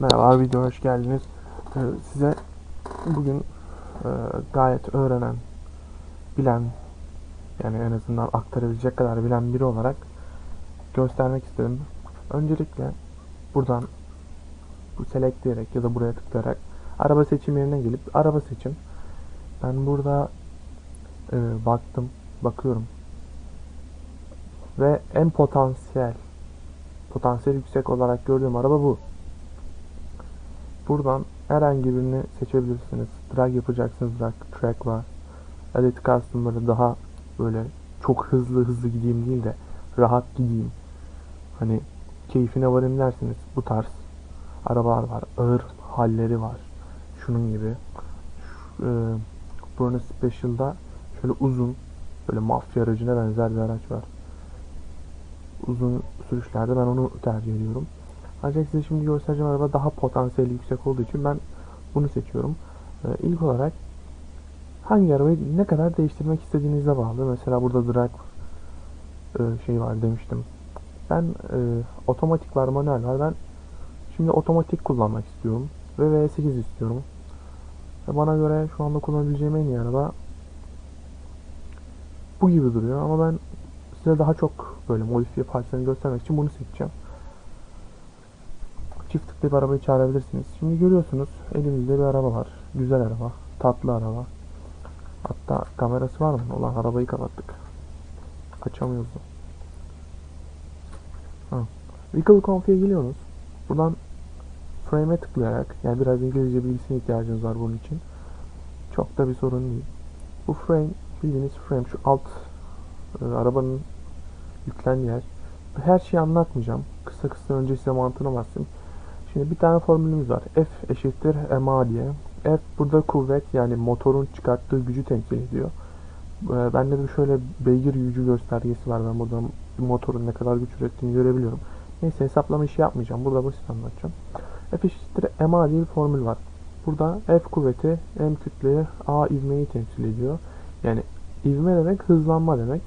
Merhaba, video hoş geldiniz. Ee, size bugün e, gayet öğrenen, bilen, yani en azından aktarabilecek kadar bilen biri olarak göstermek istedim. Öncelikle buradan bu select ya da buraya tıklayarak araba seçim yerine gelip araba seçin. Ben burada e, baktım, bakıyorum ve en potansiyel potansiyel yüksek olarak gördüğüm araba bu. Buradan herhangi birini seçebilirsiniz. Drag yapacaksınız. Drag track var. Edit custom'ları daha böyle çok hızlı hızlı gideyim değil de rahat gideyim. Hani keyfine varayım derseniz bu tarz arabalar var. Ağır halleri var. Şunun gibi. Şu, e, Burner Special'da şöyle uzun böyle mafya aracına benzer bir araç var. Uzun sürüşlerde ben onu tercih ediyorum. Ancak size şimdi göstereceğim araba daha potansiyeli yüksek olduğu için ben bunu seçiyorum. Ee, ilk olarak hangi arabayı ne kadar değiştirmek istediğinize bağlı. Mesela burada drag e, şey var demiştim. Ben e, otomatik var, manuel var. Ben şimdi otomatik kullanmak istiyorum. Ve V8 istiyorum. Ve bana göre şu anda kullanabileceğim en iyi araba bu gibi duruyor ama ben size daha çok böyle modifiye parçalarını göstermek için bunu seçeceğim çift tıklayıp arabayı çağırabilirsiniz. Şimdi görüyorsunuz elimizde bir araba var. Güzel araba. Tatlı araba. Hatta kamerası var mı? Ulan arabayı kapattık. Açamıyoruz. Ha. Vehicle Config'e geliyorsunuz. Buradan Frame'e tıklayarak yani biraz İngilizce bilgisine ihtiyacınız var bunun için. Çok da bir sorun değil. Bu frame bildiğiniz frame şu alt e, arabanın yüklendiği yer. Her şeyi anlatmayacağım. Kısa kısa önce size mantığına bahsedeyim. Şimdi bir tane formülümüz var. F eşittir ma diye. F burada kuvvet yani motorun çıkarttığı gücü temsil ediyor. Ee, bende de şöyle beygir gücü göstergesi var. Ben buradan motorun ne kadar güç ürettiğini görebiliyorum. Neyse hesaplama işi yapmayacağım. Burada basit anlatacağım. F eşittir ma diye bir formül var. Burada F kuvveti M kütleyi A ivmeyi temsil ediyor. Yani ivme demek hızlanma demek.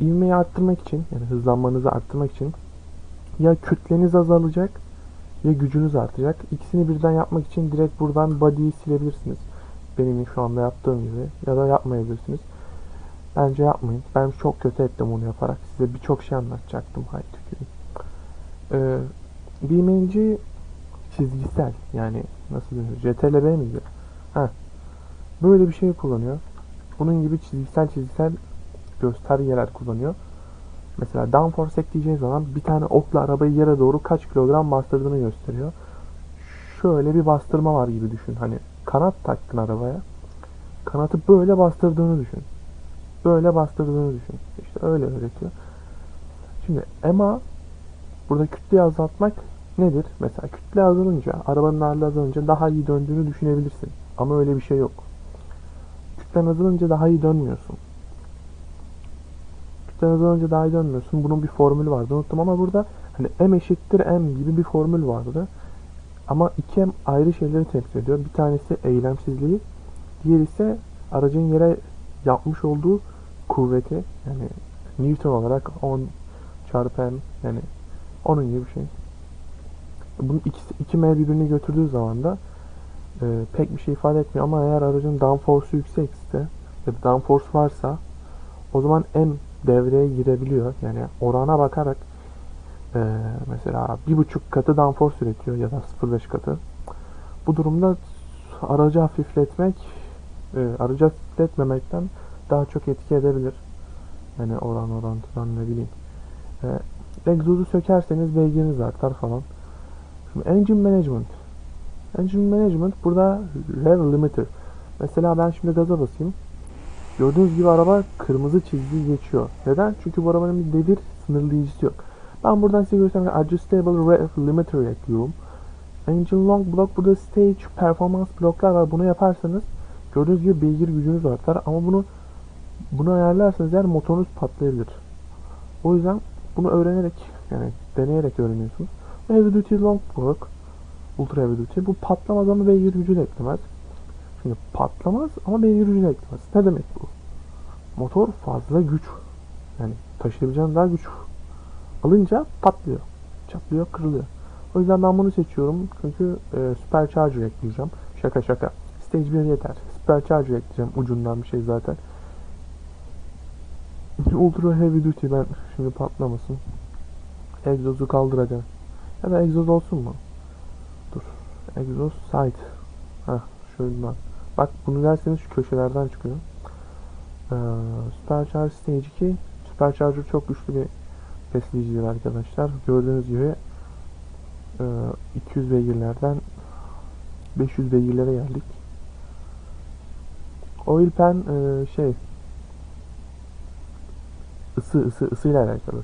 İvmeyi arttırmak için yani hızlanmanızı arttırmak için ya kütleniz azalacak ya gücünüz artacak. İkisini birden yapmak için direkt buradan body'yi silebilirsiniz. Benim şu anda yaptığım gibi ya da yapmayabilirsiniz. Bence yapmayın. Ben çok kötü ettim onu yaparak. Size birçok şey anlatacaktım. Hay tüküreyim. Ee, BMG çizgisel yani nasıl denir? CTRL-B miydi? Ha. Böyle bir şey kullanıyor. Bunun gibi çizgisel çizgisel göstergeler kullanıyor. Mesela downforce ekleyeceği zaman bir tane okla arabayı yere doğru kaç kilogram bastırdığını gösteriyor. Şöyle bir bastırma var gibi düşün. Hani kanat taktın arabaya. Kanatı böyle bastırdığını düşün. Böyle bastırdığını düşün. İşte öyle öğretiyor. Şimdi EMA burada kütleyi azaltmak nedir? Mesela kütle azalınca, arabanın ağırlığı azalınca daha iyi döndüğünü düşünebilirsin. Ama öyle bir şey yok. Kütlen azalınca daha iyi dönmüyorsun kütleden önce daha iyi dönmüyorsun. Bunun bir formülü vardı unuttum ama burada hani m eşittir m gibi bir formül vardı. Ama iki m ayrı şeyleri temsil ediyor. Bir tanesi eylemsizliği, diğer ise aracın yere yapmış olduğu kuvveti yani Newton olarak 10 çarpı m yani onun gibi bir şey. Bunun ikisi, iki m birbirini götürdüğü zaman da e, pek bir şey ifade etmiyor ama eğer aracın downforce'u yüksekse ya da downforce varsa o zaman m devreye girebiliyor. Yani orana bakarak e, mesela bir buçuk katı downforce üretiyor ya da 0.5 katı. Bu durumda aracı hafifletmek e, aracı hafifletmemekten daha çok etki edebilir. Yani oran orantıdan ne bileyim. E, egzozu sökerseniz beygiriniz artar falan. Şimdi engine management. Engine management burada rev limiter. Mesela ben şimdi gaza basayım. Gördüğünüz gibi araba kırmızı çizgiyi geçiyor. Neden? Çünkü bu arabanın bir devir sınırlayıcısı yok. Ben buradan size göstereyim. Adjustable Rev Limiter ekliyorum. Engine Long Block burada Stage Performance bloklar var. Bunu yaparsanız gördüğünüz gibi beygir gücünüz artar. Ama bunu bunu ayarlarsanız eğer motorunuz patlayabilir. O yüzden bunu öğrenerek yani deneyerek öğreniyorsunuz. Heavy Duty Long Block Ultra Heavy Duty bu patlamaz ama beygir gücü de eklemez. Şimdi patlamaz ama beygir eklemez. Ne demek bu? Motor fazla güç. Yani taşıyabileceğin daha güç alınca patlıyor. Çatlıyor, kırılıyor. O yüzden ben bunu seçiyorum. Çünkü e, Supercharger ekleyeceğim. Şaka şaka. Stage 1 yeter. Supercharger ekleyeceğim. Ucundan bir şey zaten. Ultra Heavy Duty ben şimdi patlamasın. Egzozu kaldır hadi. Ya da egzoz olsun mu? Dur. Egzoz side. Heh şöyle bak. Bunu derseniz şu köşelerden çıkıyor. Ee, Supercharger Stage 2 Supercharger çok güçlü bir besleyicidir arkadaşlar. Gördüğünüz gibi e, 200 beygirlerden 500 beygirlere geldik. Oil pen e, şey ısı ısı ısıyla alakalı.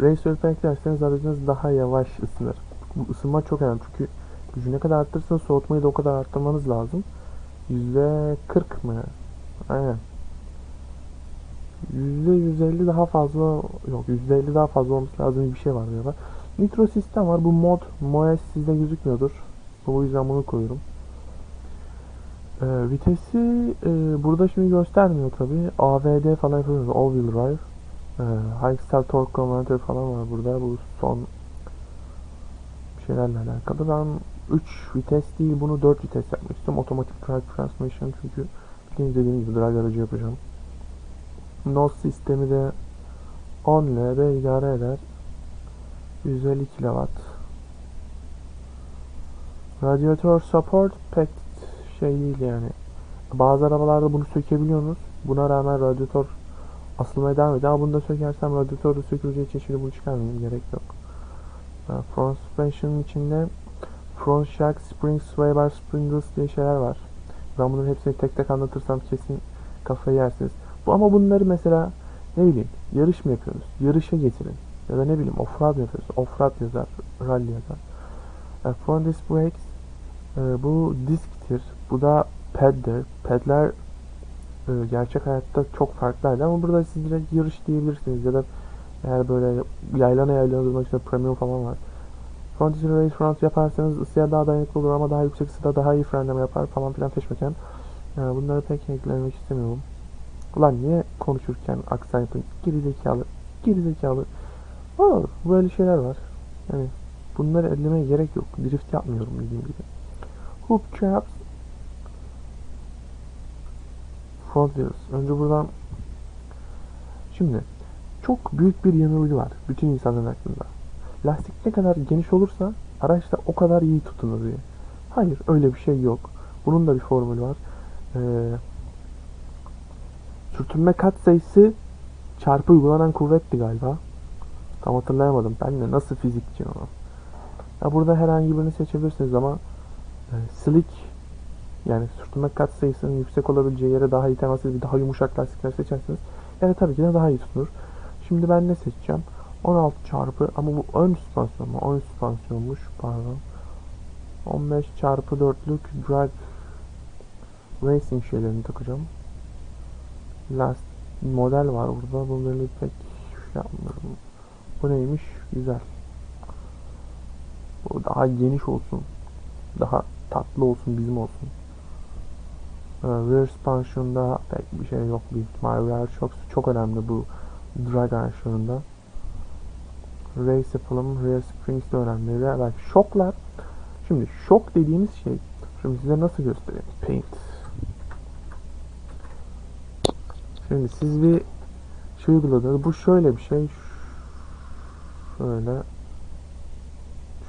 Race oil pen eklerseniz aracınız daha yavaş ısınır. Bu ısınma çok önemli çünkü gücü ne kadar arttırırsanız soğutmayı da o kadar arttırmanız lazım. Yüzde 40 mı? Aynen. Yüzde 150 daha fazla yok yüzde 50 daha fazla olması lazım bir şey var diyorlar. Nitro sistem var. Bu mod MOS sizde gözükmüyordur. O yüzden bunu koyuyorum. Ee, vitesi e, burada şimdi göstermiyor tabi. AVD falan yapıyoruz. All wheel drive. Ee, high torque converter falan var burada. Bu son şeylerle alakalı. Ben 3 vites değil bunu 4 vites istiyorum. Otomatik drive transmission çünkü bildiğiniz dediğim gibi drive aracı yapacağım. NOS sistemi de 10 LB idare eder. 150 kW. Radyatör support pek şey değil yani. Bazı arabalarda bunu sökebiliyorsunuz. Buna rağmen radyatör asılmaya devam ediyor. Ama bunu da sökersem radyatör de söküleceği için şimdi bunu çıkarmayayım. Gerek yok. Ha, Front suspension'ın içinde front shock, spring, sway bar, springles diye şeyler var. Ben bunların hepsini tek tek anlatırsam kesin kafayı yersiniz. Bu ama bunları mesela ne bileyim yarış mı yapıyoruz? Yarışa getirin. Ya da ne bileyim offroad yapıyoruz. Offroad yazar, rally yazar. E, front disc brakes e, bu disktir. Bu da pad'dir. Pad'ler e, gerçek hayatta çok farklıydı ama burada siz direkt yarış diyebilirsiniz ya da eğer böyle yaylana yaylana durmak için premium falan var. Disc race front yaparsanız ısıya daha dayanıklı olur ama daha yüksek ısıda daha iyi frenleme yapar falan filan peşmeken. Yani bunları pek eklemek istemiyorum. Ulan niye konuşurken aksan yapın? Geri zekalı. Geri zekalı. Aa, böyle şeyler var. Yani bunları ellemeye gerek yok. Drift yapmıyorum dediğim gibi. Hoop traps. Front. Önce buradan Şimdi çok büyük bir yanılgı var bütün insanların aklında. Lastik ne kadar geniş olursa araç da o kadar iyi tutunur diye. Hayır öyle bir şey yok. Bunun da bir formülü var. Ee, sürtünme kat sayısı çarpı uygulanan kuvvetti galiba. Tam hatırlayamadım. Ben de nasıl fizikçi ama. Ya burada herhangi birini seçebilirsiniz ama e, slick yani sürtünme kat sayısının yüksek olabileceği yere daha iyi temas edip daha yumuşak lastikler seçerseniz yani tabii ki de daha iyi tutunur. Şimdi ben ne seçeceğim? 16 çarpı ama bu ön süspansiyon mu? Ön süspansiyonmuş pardon. 15 çarpı 4'lük drag racing şeylerini takacağım. Last model var burada. Bunları pek şey yapmıyorum. Bu neymiş? Güzel. Bu daha geniş olsun. Daha tatlı olsun, bizim olsun. Ee, rear suspension'da pek bir şey yok büyük ihtimal. Rear çok çok önemli bu drag araçlarında. Race yapalım. Rear springs de önemli. Şoklar. Şimdi şok dediğimiz şey. Şimdi size nasıl göstereyim? Paint. Şimdi siz bir şey uyguladınız. Bu şöyle bir şey. Şöyle.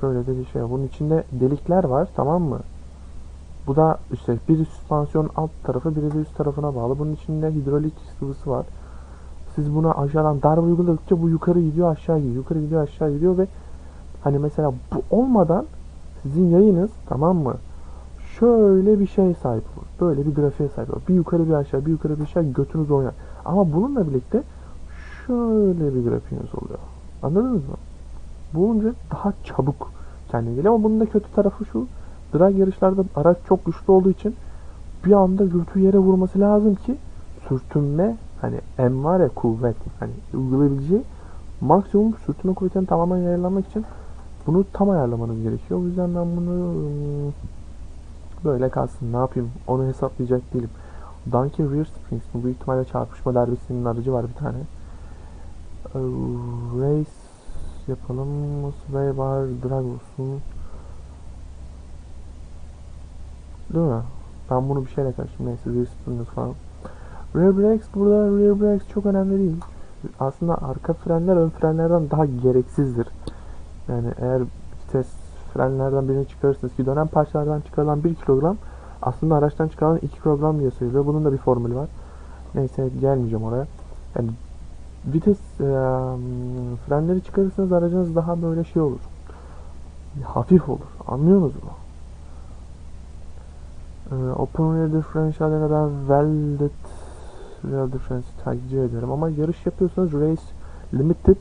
Şöyle de bir şey. Bunun içinde delikler var. Tamam mı? Bu da işte biri süspansiyon alt tarafı biri de üst tarafına bağlı. Bunun içinde hidrolik sıvısı var. Siz buna aşağıdan darbe uyguladıkça bu yukarı gidiyor aşağı gidiyor. Yukarı gidiyor aşağı gidiyor ve hani mesela bu olmadan sizin yayınız tamam mı? Şöyle bir şey sahip olur. Böyle bir grafiğe sahip olur. Bir yukarı bir aşağı bir yukarı bir aşağı götünüz oynar. Ama bununla birlikte şöyle bir grafiğiniz oluyor. Anladınız mı? Bu olunca daha çabuk kendine geliyor ama bunun da kötü tarafı şu. Drag yarışlarda araç çok güçlü olduğu için bir anda götü yere vurması lazım ki sürtünme hani ya kuvvet hani uygulayabileceği maksimum sürtünme kuvvetini tamamen ayarlamak için bunu tam ayarlamanız gerekiyor. O yüzden ben bunu ım, böyle kalsın. Ne yapayım? Onu hesaplayacak değilim. Donkey Rear Springs bu ihtimalle çarpışma derbisinin aracı var bir tane. Ee, Race yapalım. Sway bar drag olsun. Değil mi? Ben bunu bir şeyle karıştırdım. Neyse rear spinner falan. Rear brakes burada rear brakes çok önemli değil. Aslında arka frenler ön frenlerden daha gereksizdir. Yani eğer vites frenlerden birini çıkarırsınız ki dönem parçalardan çıkarılan 1 kilogram aslında araçtan çıkarılan 2 kilogram diye sayılıyor. Bunun da bir formülü var. Neyse gelmeyeceğim oraya. Yani vites eee, frenleri çıkarırsanız aracınız daha böyle şey olur. Hafif olur. Anlıyorsunuz mu? Eee, open rear differential'ine ben welded rear differential tercih ederim ama yarış yapıyorsanız race limited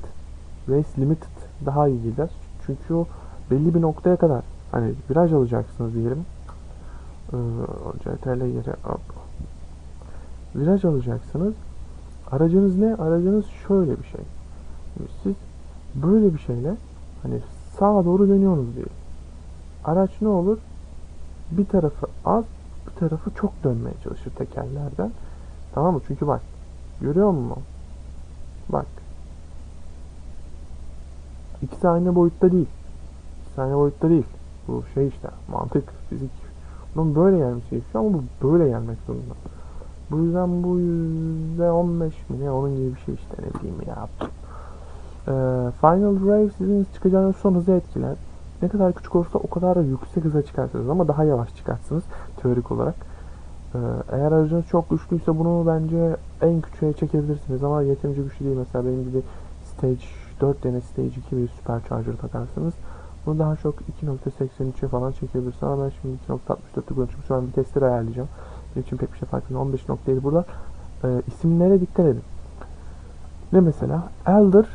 race limited daha iyi gider. Çünkü o belli bir noktaya kadar hani viraj alacaksınız diyelim. Ee, CTRL yere. Viraj alacaksınız. Aracınız ne? Aracınız şöyle bir şey. Siz böyle bir şeyle hani sağa doğru dönüyorsunuz diye. Araç ne olur? Bir tarafı az, bir tarafı çok dönmeye çalışır tekerlerden. Tamam mı? Çünkü bak. Görüyor musun? Bak. İkisi aynı boyutta değil. İkisi aynı boyutta değil. Bu şey işte mantık, fizik. Bunun böyle gelmesi gerekiyor ama bu böyle gelmek zorunda. Bu yüzden bu yüzde 15 mi ne onun gibi bir şey işte ne bileyim ya. Ee, Final Drive sizin çıkacağınız son hızı etkiler. Ne kadar küçük olursa o kadar da yüksek hıza çıkarsınız ama daha yavaş çıkarsınız teorik olarak. Ee, eğer aracınız çok güçlüyse bunu bence en küçüğe çekebilirsiniz ama yeterince güçlü değil. Mesela benim gibi Stage 4 yerine Stage 2 bir Supercharger takarsınız. Bunu daha çok 2.83'e falan çekebilirsiniz ama ben şimdi 2.64'e kullanıyorum çünkü şu an vitesleri ayarlayacağım. Benim için pek bir şey fark etmiyor. 15.7 burada. Ee, isimlere dikkat edin. Ne mesela? Elder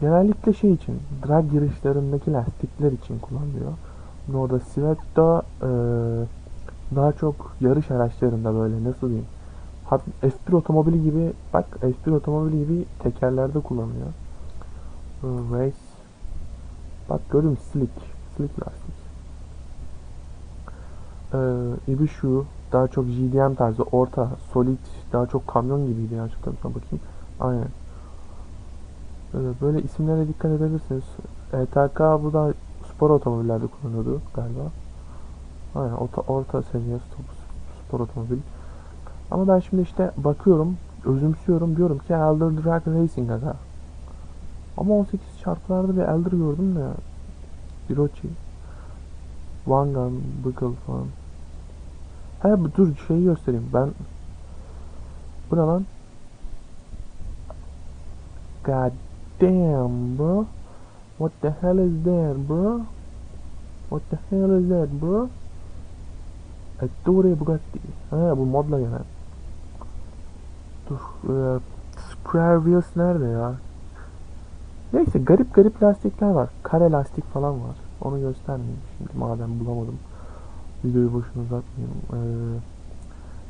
genellikle şey için, drag yarışlarındaki lastikler için kullanılıyor. Orada Svetto e, daha çok yarış araçlarında böyle nasıl diyeyim Hat, F1 otomobili gibi bak F1 otomobili gibi tekerlerde kullanılıyor. Ee, Race bak gördün mü slick slick lastik. Ee, Ibishu daha çok GDM tarzı orta solid daha çok kamyon gibiydi ya tarafa bakayım. Aynen. Ee, böyle isimlere dikkat edebilirsiniz. ETK bu da spor otomobillerde kullanıyordu galiba. Aynen orta, orta seviye spor, otomobil. Ama ben şimdi işte bakıyorum, özümsüyorum diyorum ki Elder Drag Racing aga. Ama 18 çarpılarda bir Elder gördüm de Hirochi. Wangan, Buckle falan. He bu- dur şeyi göstereyim. Ben bu ne lan? God damn bro. What the hell is that bro? What the hell is that bro? Ettore Bugatti. Ha bu modla gelen. Dur. E, Square Wheels nerede ya? Neyse garip garip lastikler var. Kare lastik falan var. Onu göstermeyeyim şimdi madem bulamadım. Videoyu boşuna uzatmayayım. Ee,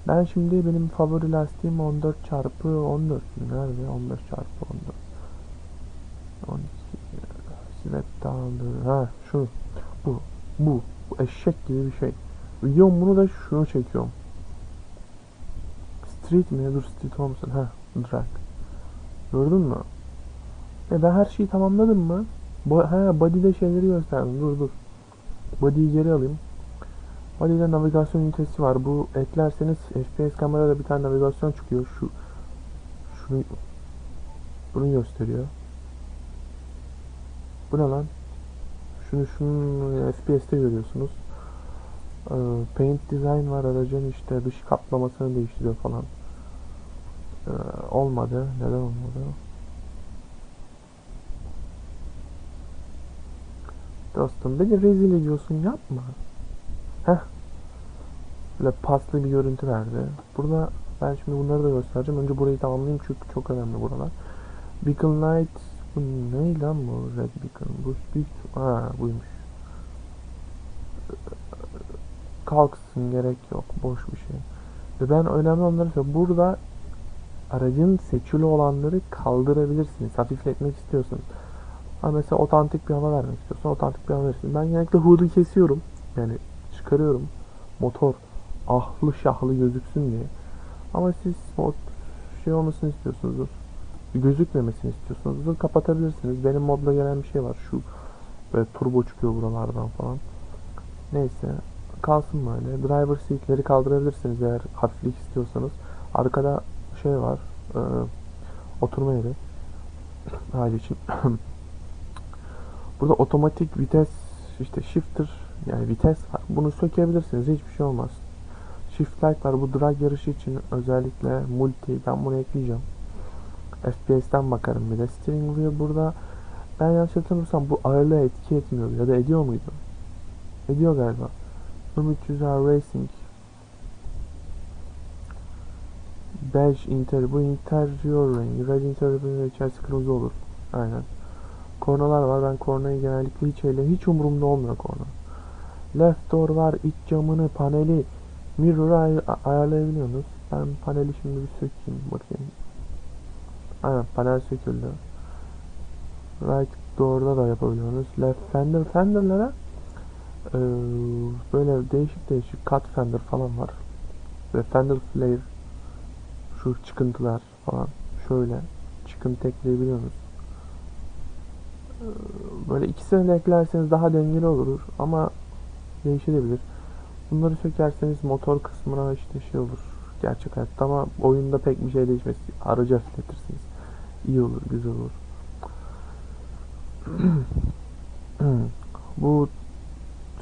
ben şimdi benim favori lastiğim 14 çarpı 14. Nerede? 15 çarpı 14. 12. Sivet aldı. Ha şu. Bu. Bu. Bu eşek gibi bir şey. Videom bunu da şunu çekiyorum. Street mi? Dur street olmasın. Ha. Drag. Gördün mü? E ben her şeyi tamamladım mı? Bo ha body'de şeyleri gösterdim. Dur dur. Body'yi geri alayım. Body'de navigasyon ünitesi var. Bu eklerseniz FPS kamerada bir tane navigasyon çıkıyor. Şu şunu bunu gösteriyor. Bu ne lan? Şunu şunun FPS'te görüyorsunuz. Ee, Paint Design var aracın işte dış kaplamasını değiştiriyor falan. Ee, olmadı. Neden olmadı? Dostum beni rezil ediyorsun yapma. Heh. Böyle paslı bir görüntü verdi. Burada ben şimdi bunları da göstereceğim. Önce burayı tamamlayayım çünkü çok önemli buralar. Beacon Light bu ne lan bu Red Beacon? Bu büyük ha buymuş. Kalksın gerek yok. Boş bir şey. Ve ben önemli olanları söylüyorum. Burada aracın seçili olanları kaldırabilirsiniz. Hafifletmek istiyorsunuz. Ha mesela otantik bir hava vermek istiyorsan otantik bir hava verirsin. Ben genellikle hood'u kesiyorum. Yani çıkarıyorum. Motor ahlı şahlı gözüksün diye. Ama siz o şey olmasını istiyorsunuzdur. gözükmemesini istiyorsunuz. Bunu kapatabilirsiniz. Benim modda gelen bir şey var. Şu böyle turbo çıkıyor buralardan falan. Neyse. Kalsın böyle. Driver seat'leri kaldırabilirsiniz eğer hafiflik istiyorsanız. Arkada şey var. E, oturma yeri. Hali için. Burada otomatik vites işte shifter yani vites var. Bunu sökebilirsiniz. Hiçbir şey olmaz. Shift light var. Bu drag yarışı için özellikle multi. Ben bunu ekleyeceğim. FPS'ten bakarım bir de. Steering wheel burada ben yanlış hatırlamıyorsam bu ağırlığa etki etmiyordu ya da ediyor muydu? Ediyor galiba. Ümit Yüzer Racing Beige interior. Bu interior rengi. Red interior içerisi kırmızı olur. Aynen. Kornalar var. Ben kornayı genellikle hiç öyle hiç umurumda olmuyor korna. Left door var. iç camını, paneli, mirror'ı ay- ayarlayabiliyorsunuz. Ben paneli şimdi bir sökeyim bakayım. Aynen panel söküldü. Right door'da da yapabiliyorsunuz. Left fender fender'lara eee, böyle değişik değişik cut fender falan var. Ve fender flare şu çıkıntılar falan şöyle çıkıntı ekleyebiliyorsunuz. Eee, Böyle ikisini de eklerseniz daha dengeli olur ama değişebilir. Bunları sökerseniz motor kısmına işte şey olur. Gerçek hayatta ama oyunda pek bir şey değişmez. Aracı hafifletirsiniz. İyi olur, güzel olur. bu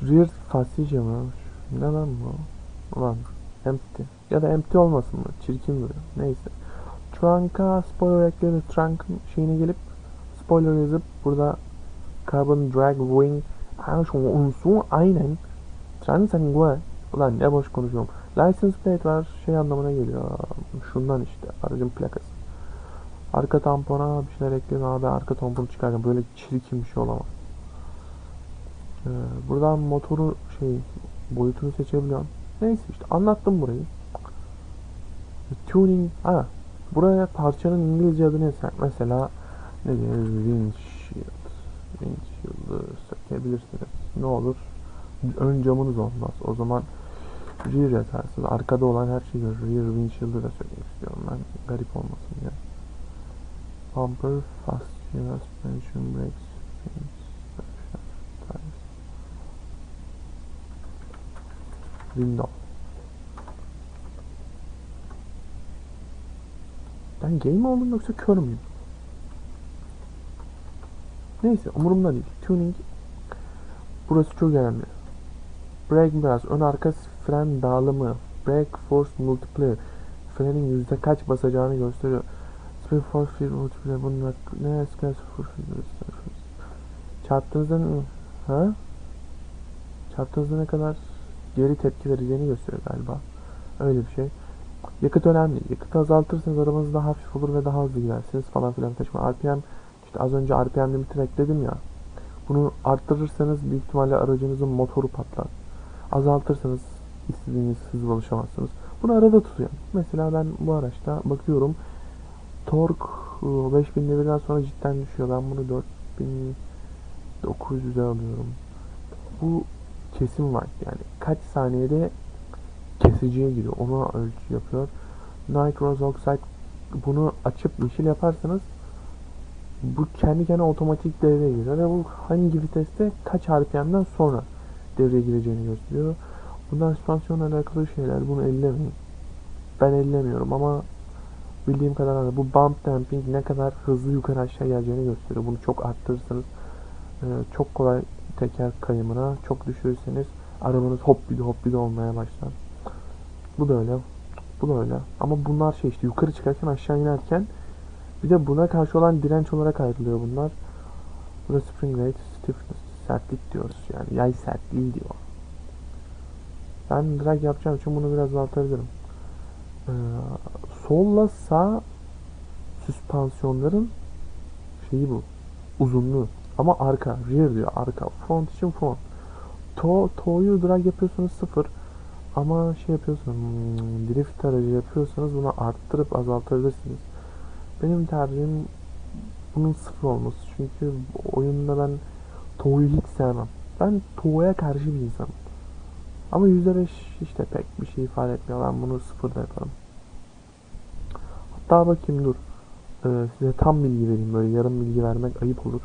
rear fascia mı? Ne lan bu? Ulan empty. Ya da empty olmasın mı? Çirkin duruyor. Neyse. Trunk'a spoiler ekleriz. Trunk'ın şeyine gelip spoiler yazıp burada carbon drag wing unsu aynen Transangue Ulan ne boş konuşuyorum. License plate var şey anlamına geliyor. Şundan işte aracın plakası. Arka tampona bir şeyler ekleyin abi arka tamponu çıkarken böyle çirkin bir şey olamaz. Ee, buradan motoru şey boyutunu seçebiliyorum. Neyse işte anlattım burayı. Tuning ha buraya parçanın İngilizce adı ne mesela ne diyeriz windshield windshield'ı sökebilirsiniz. Ne olur ön camınız olmaz. O zaman rear yatarsınız. Arkada olan her şeyi görür. Rear windshield'ı da sökmek istiyorum ben. Garip olmasın diye. Bumper, fascia, suspension, brakes, Window. Ben gay mi oldum yoksa kör müyüm? Neyse umurumda değil. Tuning burası çok önemli. Brake biraz ön arka fren dağılımı. Brake force multiplier. Frenin yüzde kaç basacağını gösteriyor. Speed force field multiplier. Bunun ne eski force Çarptığınızda ne- ha? Çarptığınızda ne kadar geri tepki vereceğini gösteriyor galiba. Öyle bir şey. Yakıt önemli. Yakıtı azaltırsanız arabanız daha hafif olur ve daha hızlı gidersiniz falan filan taşıma. RPM işte az önce RPM limiti ekledim ya. Bunu arttırırsanız büyük ihtimalle aracınızın motoru patlar. Azaltırsanız istediğiniz hızla ulaşamazsınız. Bunu arada tutuyor. Mesela ben bu araçta bakıyorum tork e, 5000 devirden sonra cidden düşüyor. Ben bunu 4900'e alıyorum. Bu kesim var. Yani kaç saniyede kesiciye giriyor. Ona ölçü yapıyor. Nitrous oxide bunu açıp yeşil yaparsanız bu kendi kendine otomatik devreye giriyor ve bu hangi viteste kaç RPM'den sonra devreye gireceğini gösteriyor. Bunlar süspansiyonla alakalı şeyler. Bunu ellemeyin. Ben ellemiyorum ama bildiğim kadarıyla bu bump damping ne kadar hızlı yukarı aşağı geleceğini gösteriyor. Bunu çok arttırırsanız e, çok kolay teker kayımına, çok düşürürseniz arabanız hop bir hop bir olmaya başlar. Bu da öyle. Bu da öyle. Ama bunlar şey işte yukarı çıkarken aşağı inerken bir de buna karşı olan direnç olarak ayrılıyor bunlar. Burada spring rate, stiffness, sertlik diyoruz yani yay sertliği diyor. Ben drag yapacağım için bunu biraz azaltabilirim. Ee, solla sağ süspansiyonların şeyi bu. Uzunluğu. Ama arka, rear diyor arka. Front için front. To, to'yu drag yapıyorsanız sıfır. Ama şey yapıyorsanız, hmm, drift aracı yapıyorsanız bunu arttırıp azaltabilirsiniz. Benim tercihim bunun sıfır olması. Çünkü oyunda ben Toğ'yu hiç sevmem. Ben Toğ'a karşı bir insanım. Ama %5 işte pek bir şey ifade etmiyor. Ben bunu sıfırda yaparım. Hatta bakayım dur. e, size tam bilgi vereyim. Böyle yarım bilgi vermek ayıp olur.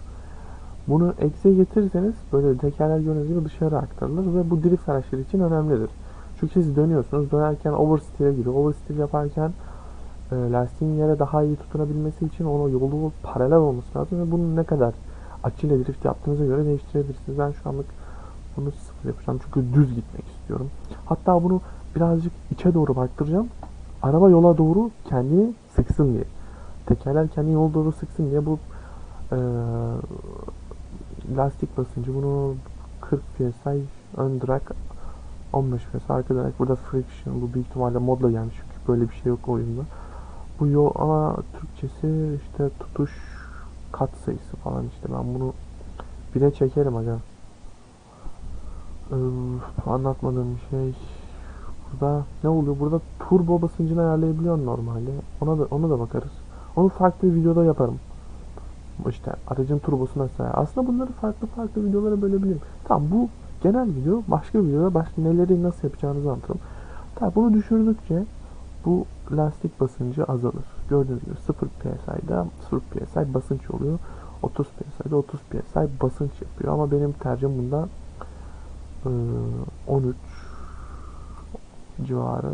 Bunu eksiye getirirseniz böyle tekerler gördüğünüz gibi dışarı aktarılır ve bu drift araçları için önemlidir. Çünkü siz dönüyorsunuz. Dönerken oversteer'e giriyor. Oversteer yaparken e, lastiğin yere daha iyi tutunabilmesi için ona yolu paralel olması lazım ve bunun ne kadar açıyla drift yaptığınıza göre değiştirebilirsiniz. Ben şu anlık bunu sıfır yapacağım çünkü düz gitmek istiyorum. Hatta bunu birazcık içe doğru baktıracağım. Araba yola doğru kendini sıksın diye. Tekerler kendini yola doğru sıksın diye bu e, lastik basıncı bunu 40 psi ön drag 15 psi arka drag burada friction bu büyük ihtimalle modla gelmiş çünkü böyle bir şey yok oyunda. Bu yol ama Türkçesi işte tutuş kat sayısı falan işte ben bunu bire çekerim aga. Öf, anlatmadığım şey. Burada ne oluyor? Burada turbo basıncını ayarlayabiliyorsun normalde. Ona da ona da bakarız. Onu farklı bir videoda yaparım işte aracın turbosu nasıl ayar- aslında bunları farklı farklı videolara bölebilirim. Tamam bu genel video başka videoda başka neleri nasıl yapacağınızı anlatırım. Tamam bunu düşürdükçe bu lastik basıncı azalır. Gördüğünüz gibi 0 psi'da 0 psi basınç oluyor. 30 psi'da 30 psi basınç yapıyor. Ama benim tercihim bunda eee, 13 civarı.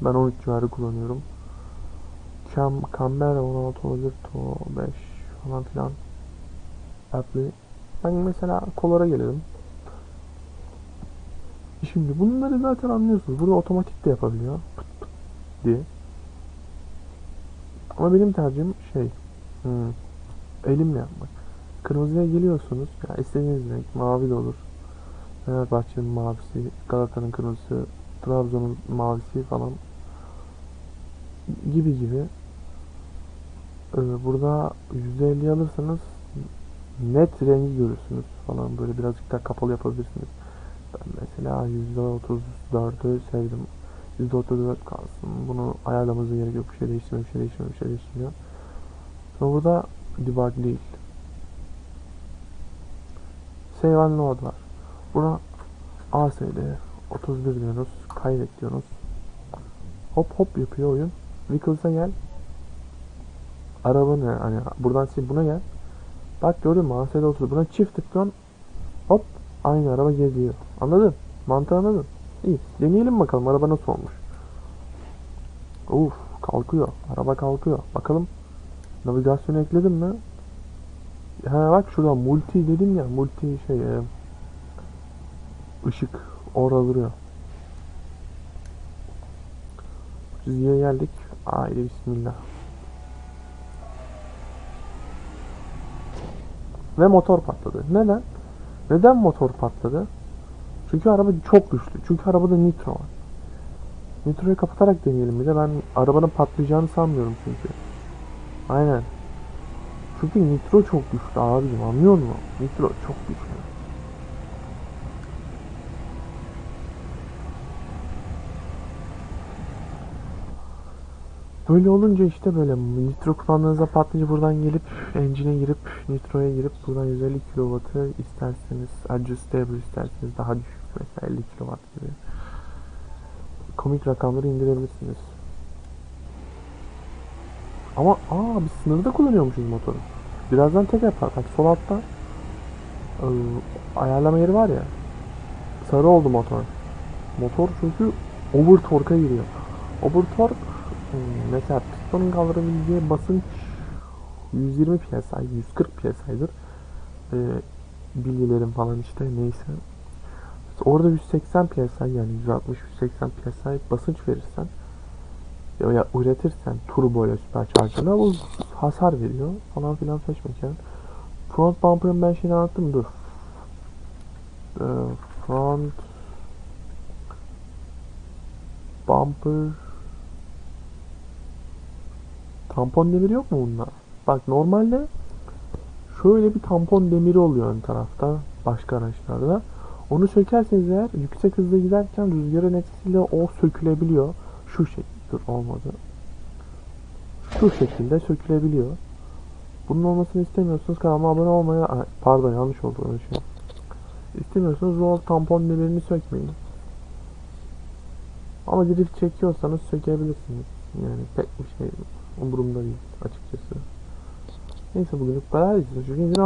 Ben 13 civarı kullanıyorum. Cam, Canberra 16 olabilir. To 5 falan filan. Apple. Ben mesela kolara gelelim. Şimdi bunları zaten anlıyorsunuz. Burada otomatik de yapabiliyor. Pıt pıt diye. Ama benim tercihim şey. Hmm, elimle yapmak. Kırmızıya geliyorsunuz. Ya istediğiniz renk. Mavi de olur. Fenerbahçe'nin mavisi, Galatasaray'ın kırmızısı, Trabzon'un mavisi falan gibi gibi. Ee, burada %50 alırsanız net rengi görürsünüz falan böyle birazcık daha kapalı yapabilirsiniz. Ben mesela %34'ü sevdim. %34 kalsın. Bunu ayarlamanıza gerek yok. Bir şey değiştirmiyor, bir şey değiştirmiyor, bir şey değiştirmiyor. Sonra burada debug değil. Save and load var. Buna ASD 31 diyoruz. Kaydet diyoruz. Hop hop yapıyor oyun. Vehicles'a gel. Araba ne? Hani buradan sil buna gel. Bak gördün mü? ASD 30. Buna çift tıklıyorsun. Hop. Aynı araba geziyor. Anladın? Mantığı anladın? İyi. Deneyelim bakalım araba nasıl olmuş. Uf kalkıyor. Araba kalkıyor. Bakalım. Navigasyonu ekledim mi? Ha bak şurada multi dedim ya. Multi şey e, ışık orada duruyor. Çizgiye geldik. Haydi bismillah. Ve motor patladı. Neden? Neden motor patladı? Çünkü araba çok güçlü. Çünkü arabada nitro var. Nitroyu kapatarak deneyelim bir de. Ben arabanın patlayacağını sanmıyorum çünkü. Aynen. Çünkü nitro çok güçlü abicim anlıyor musun? Nitro çok güçlü. Böyle olunca işte böyle nitro kullandığınızda patlayınca buradan gelip engine'e girip nitroya girip buradan 150 kW'ı isterseniz adjustable isterseniz daha düşük mesela 50 kW gibi komik rakamları indirebilirsiniz. Ama aa biz sınırda kullanıyormuşuz motoru. Birazdan tekrar bak sol altta ıı, ayarlama yeri var ya sarı oldu motor. Motor çünkü over torque'a giriyor. Over Hmm, mesela pistonun kaldırabileceği basınç 120 psi, 140 psi'dir. Ee, bilgilerim falan işte neyse. Orada 180 psi yani 160-180 psi basınç verirsen ya, üretirsen turbo ile süpercharger'la bu hasar veriyor falan filan saçma Front bumper'ın ben şeyini anlattım dur. Ee, front bumper Tampon demiri yok mu bunda? Bak normalde şöyle bir tampon demiri oluyor ön tarafta başka araçlarda. Onu sökerseniz eğer yüksek hızda giderken rüzgarın etkisiyle o sökülebiliyor. Şu şekilde olmadı. Şu şekilde sökülebiliyor. Bunun olmasını istemiyorsunuz kanalıma abone olmaya Ay, pardon yanlış oldu öyle şey. İstemiyorsanız o tampon demirini sökmeyin. Ama drift çekiyorsanız sökebilirsiniz. Yani pek bir şey Umurumda değil açıkçası. Neyse bugünlük bu kadar. Çünkü